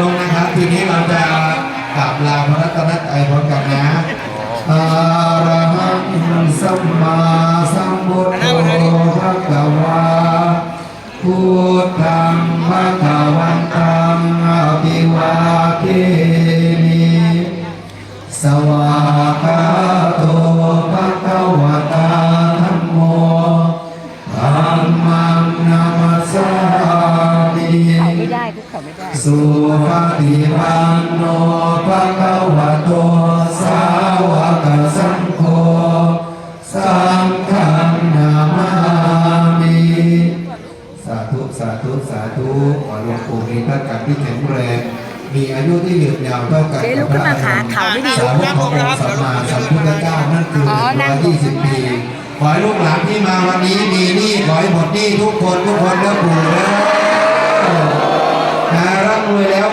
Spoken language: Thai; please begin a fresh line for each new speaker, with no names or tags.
ลงนะครับ ทีนี้เราจะกลับลาพระรัตนตรัยพร้อมกันนะอะระหังสัมมาสัมพุทโธภะคะวาพุทธังภะคะวันตังอภิวาเทมิสวากาโต
ไม่ได้คุกเข่าไม่ได้
สุปฏิปันโนภะคะวะโตสาวกสังโฆสังฆังนามามิสาธุสาธุสาธุขอหลวงปู่มีพระกัดที่แข็งแรงมีอายุที่ยืนยาวเท่ากัน
เจ๊ลุกขึ้นมาขาเข่าไม่ดี
สาวกขององค์สัมมาสัมพุทธเจ้านั่นคือ
อ๋อนั่
ร้องยยี่สิบปีขอให้ลูกหลานที่มาวันนี้มีหนี้ขอให้หมดหนี้ทุกคนทุกคนเด้อปู่เด้อนะร่